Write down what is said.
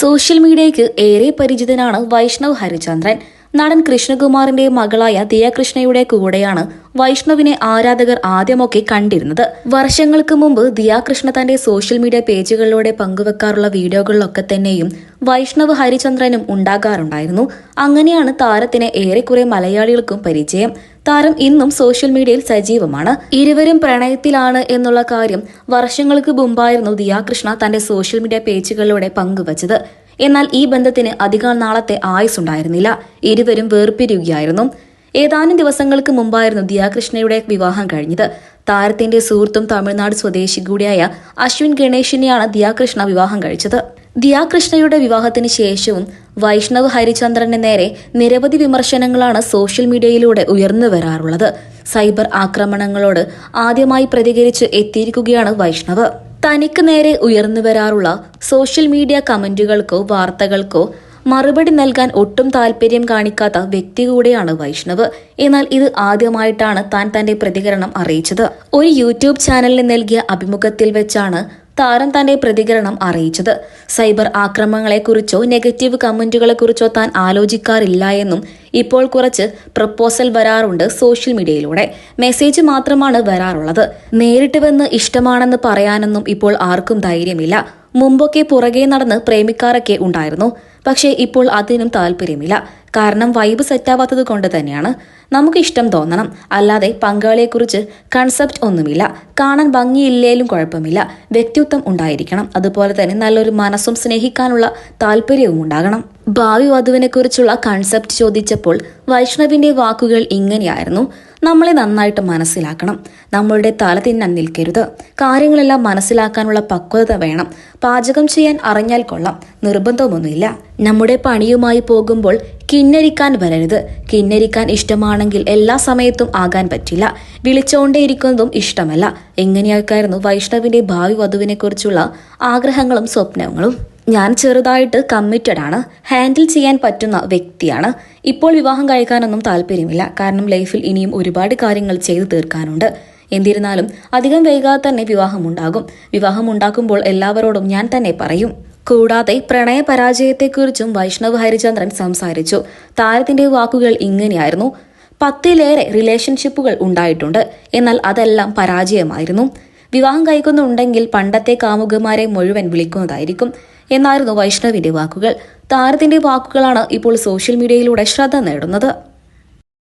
Social മീഡിയയ്ക്ക് ഏറെ പരിചിതനാണ് വൈഷ്ണവ് ഹരിചന്ദ്രൻ. നടൻ കൃഷ്ണകുമാറിന്റെ മകളായ ദിയാകൃഷ്ണയുടെ കൂടെയാണ് വൈഷ്ണവിനെ ആരാധകർ ആദ്യമൊക്കെ കണ്ടിരുന്നത്. വർഷങ്ങൾക്ക് മുമ്പ് ദിയാകൃഷ്ണ തന്റെ സോഷ്യൽ മീഡിയ പേജുകളിലൂടെ പങ്കുവെക്കാറുള്ള വീഡിയോകളിലൊക്കെ തന്നെയും വൈഷ്ണവ് ഹരിചന്ദ്രനും ഉണ്ടാകാറുണ്ടായിരുന്നു. അങ്ങനെയാണ് താരത്തിന് ഏറെക്കുറെ മലയാളികൾക്കും പരിചയം. താരം ഇന്നും സോഷ്യൽ മീഡിയയിൽ സജീവമാണ്. ഇരുവരും പ്രണയത്തിലാണ് എന്നുള്ള കാര്യം വർഷങ്ങൾക്ക് മുമ്പായിരുന്നു ദിയാകൃഷ്ണ തന്റെ സോഷ്യൽ മീഡിയ പേജുകളിലൂടെ പങ്കുവച്ചത്. എന്നാൽ ഈ ബന്ധത്തിന് അധികം നാളത്തെ ആയുസ്സുണ്ടായിരുന്നില്ല. ഇരുവരും വേർപിരിയുകയായിരുന്നു. ഏതാനും ദിവസങ്ങൾക്ക് മുമ്പായിരുന്നു ദിയാകൃഷ്ണയുടെ വിവാഹം കഴിഞ്ഞത്. താരത്തിന്റെ സുഹൃത്തും തമിഴ്നാട് സ്വദേശി കൂടിയായ അശ്വിൻ ഗണേഷിനെയാണ് ദിയാകൃഷ്ണ വിവാഹം കഴിച്ചത്. ദിയാകൃഷ്ണയുടെ വിവാഹത്തിന് ശേഷവും വൈഷ്ണവ് ഹരിചന്ദ്രന് നേരെ നിരവധി വിമർശനങ്ങളാണ് സോഷ്യൽ മീഡിയയിലൂടെ ഉയർന്നു വരാറുള്ളത്. സൈബർ ആക്രമണങ്ങളോട് ആദ്യമായി പ്രതികരിച്ച് എത്തിയിരിക്കുകയാണ് വൈഷ്ണവ്. തനിക്ക് നേരെ ഉയർന്നു വരാറുള്ള സോഷ്യൽ മീഡിയ കമന്റുകൾക്കോ വാർത്തകൾക്കോ മറുപടി നൽകാൻ ഒട്ടും താല്പര്യം കാണിക്കാത്ത വ്യക്തി കൂടെയാണ് വൈഷ്ണവ്. എന്നാൽ ഇത് ആദ്യമായിട്ടാണ് താൻ തന്റെ പ്രതികരണം അറിയിച്ചത്. ഒരു യൂട്യൂബ് ചാനലിന് നൽകിയ അഭിമുഖത്തിൽ വെച്ചാണ് താരം തന്റെ പ്രതികരണം അറിയിച്ചത്. സൈബർ ആക്രമണങ്ങളെക്കുറിച്ചോ നെഗറ്റീവ് കമന്റുകളെക്കുറിച്ചോ താൻ ആലോചിക്കാറില്ല എന്നും ഇപ്പോൾ കുറച്ച് പ്രപ്പോസൽ വരാറുണ്ട് സോഷ്യൽ മീഡിയയിലൂടെ. മെസ്സേജ് മാത്രമാണ് വരാറുള്ളത്. നേരിട്ട് വന്ന് ഇഷ്ടമാണെന്ന് പറയാനൊന്നും ഇപ്പോൾ ആർക്കും ധൈര്യമില്ല. മുമ്പൊക്കെ പുറകെ നടന്ന് പ്രേമിക്കാറൊക്കെ ഉണ്ടായിരുന്നു. പക്ഷേ ഇപ്പോൾ അതിനും താല്പര്യമില്ല. കാരണം വൈബ് സെറ്റാവാത്തത് കൊണ്ട് തന്നെയാണ്. നമുക്ക് ഇഷ്ടം തോന്നണം. അല്ലാതെ പങ്കാളിയെക്കുറിച്ച് കൺസെപ്റ്റ് ഒന്നുമില്ല. കാണാൻ ഭംഗിയില്ലേലും കുഴപ്പമില്ല. വ്യക്തിത്വം ഉണ്ടായിരിക്കണം. അതുപോലെ തന്നെ നല്ലൊരു മനസ്സും സ്നേഹിക്കാനുള്ള താല്പര്യവും ഉണ്ടാകണം. ഭാവി വധുവിനെക്കുറിച്ചുള്ള കൺസെപ്റ്റ് ചോദിച്ചപ്പോൾ വൈഷ്ണവിന്റെ വാക്കുകൾ ഇങ്ങനെയായിരുന്നു. നമ്മളെ നന്നായിട്ട് മനസ്സിലാക്കണം. നമ്മളുടെ തല തിന്നാൻ നിൽക്കരുത്. കാര്യങ്ങളെല്ലാം മനസ്സിലാക്കാനുള്ള പക്വത വേണം. പാചകം ചെയ്യാൻ അറിഞ്ഞാൽ കൊള്ളാം. നിർബന്ധമൊന്നുമില്ല. നമ്മുടെ പണിയുമായി പോകുമ്പോൾ കിന്നരിക്കാൻ വരരുത്. കിന്നരിക്കാൻ ഇഷ്ടമാണെങ്കിൽ എല്ലാ സമയത്തും ആകാൻ പറ്റില്ല. വിളിച്ചോണ്ടേയിരിക്കുന്നതും ഇഷ്ടമല്ല. എങ്ങനെയൊക്കെയായിരുന്നു വൈഷ്ണവിന്റെ ഭാവി വധുവിനെക്കുറിച്ചുള്ള ആഗ്രഹങ്ങളും സ്വപ്നങ്ങളും? ഞാൻ ചെറുതായിട്ട് കമ്മിറ്റഡ് ആണ്. ഹാൻഡിൽ ചെയ്യാൻ പറ്റുന്ന വ്യക്തിയാണ്. ഇപ്പോൾ വിവാഹം കഴിക്കാനൊന്നും താല്പര്യമില്ല. കാരണം ലൈഫിൽ ഇനിയും ഒരുപാട് കാര്യങ്ങൾ ചെയ്തു തീർക്കാനുണ്ട്. എന്നിരുന്നാലും അധികം വൈകാതെ തന്നെ വിവാഹമുണ്ടാകും വിവാഹമുണ്ടാക്കുമ്പോൾ എല്ലാവരോടും ഞാൻ തന്നെ പറയും. കൂടാതെ പ്രണയ പരാജയത്തെക്കുറിച്ചും വൈഷ്ണവ് ഹരിചന്ദ്രൻ സംസാരിച്ചു. താരത്തിന്റെ വാക്കുകൾ ഇങ്ങനെയായിരുന്നു. പത്തിലേറെ റിലേഷൻഷിപ്പുകൾ ഉണ്ടായിട്ടുണ്ട്. എന്നാൽ അതെല്ലാം പരാജയമായിരുന്നു. വിവാഹം കഴിക്കുന്നുണ്ടെങ്കിൽ പണ്ടത്തെ കാമുകമാരെ മുഴുവൻ വിളിക്കുന്നതായിരിക്കും. എന്നായിരുന്നു വൈഷ്ണവിന്റെ വാക്കുകൾ. താരത്തിന്റെ വാക്കുകളാണ് ഇപ്പോൾ സോഷ്യൽ മീഡിയയിലൂടെ ശ്രദ്ധ നേടുന്നത്.